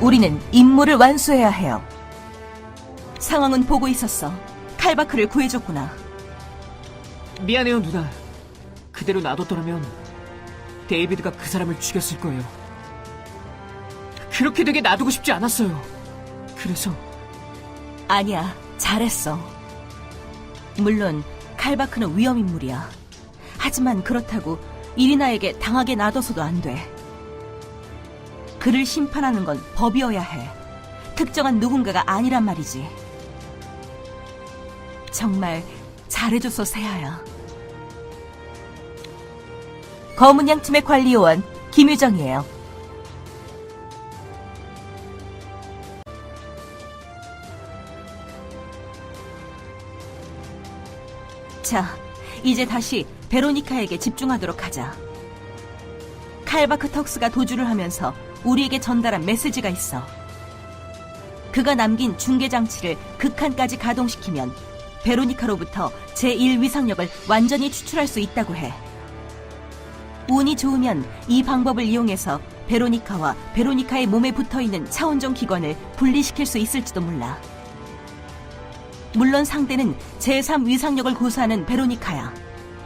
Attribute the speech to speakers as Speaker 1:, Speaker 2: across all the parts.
Speaker 1: 우리는 임무를 완수해야 해요. 상황은 보고 있었어. 칼바크를 구해줬구나.
Speaker 2: 미안해요, 누나. 그대로 놔뒀더라면 데이비드가 그 사람을 죽였을 거예요. 그렇게 되게 놔두고 싶지 않았어요. 그래서
Speaker 1: 아니야, 잘했어. 물론 칼바크는 위험 인물이야. 하지만 그렇다고 이리나에게 당하게 놔둬서도 안 돼. 그를 심판하는 건 법이어야 해. 특정한 누군가가 아니란 말이지. 정말 잘해줘서 세아야. 검은 양팀의 관리요원 김유정이에요. 자, 이제 다시 베로니카에게 집중하도록 하자. 칼바크 턱스가 도주를 하면서 우리에게 전달한 메시지가 있어. 그가 남긴 중계 장치를 극한까지 가동시키면 베로니카로부터 제1위상력을 완전히 추출할 수 있다고 해. 운이 좋으면 이 방법을 이용해서 베로니카와 베로니카의 몸에 붙어 있는 차원종 기관을 분리시킬 수 있을지도 몰라. 물론 상대는 제3 위상력을 고수하는 베로니카야.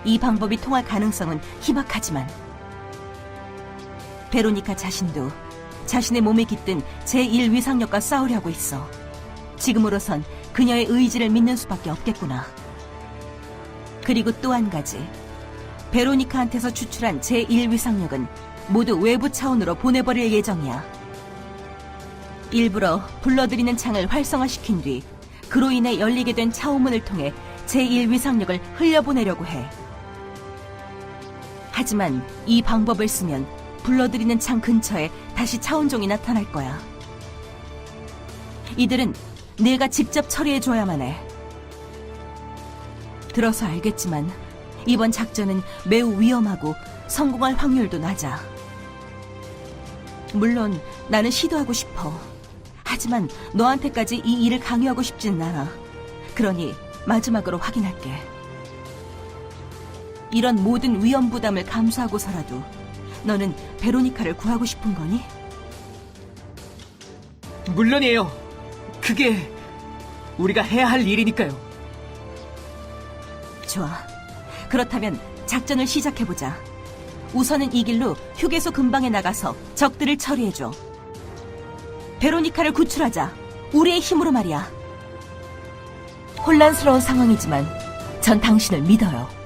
Speaker 1: 이 방법이 통할 가능성은 희박하지만 베로니카 자신도 자신의 몸에 깃든 제1 위상력과 싸우려고 있어. 지금으로선 그녀의 의지를 믿는 수밖에 없겠구나. 그리고 또 한 가지. 베로니카한테서 추출한 제1 위상력은 모두 외부 차원으로 보내버릴 예정이야. 일부러 불러들이는 창을 활성화시킨 뒤 그로 인해 열리게 된 차원문을 통해 제1 위상력을 흘려보내려고 해. 하지만 이 방법을 쓰면 불러들이는 창 근처에 다시 차원종이 나타날 거야. 이들은 내가 직접 처리해줘야만 해. 들어서 알겠지만 이번 작전은 매우 위험하고 성공할 확률도 낮아. 물론 나는 시도하고 싶어. 하지만 너한테까지 이 일을 강요하고 싶지는 않아. 그러니 마지막으로 확인할게. 이런 모든 위험 부담을 감수하고서라도 너는 베로니카를 구하고 싶은 거니?
Speaker 2: 물론이에요. 그게 우리가 해야 할 일이니까요.
Speaker 1: 좋아. 그렇다면 작전을 시작해보자. 우선은 이 길로 휴게소 근방에 나가서 적들을 처리해줘. 베로니카를 구출하자. 우리의 힘으로 말이야. 혼란스러운 상황이지만 전 당신을 믿어요.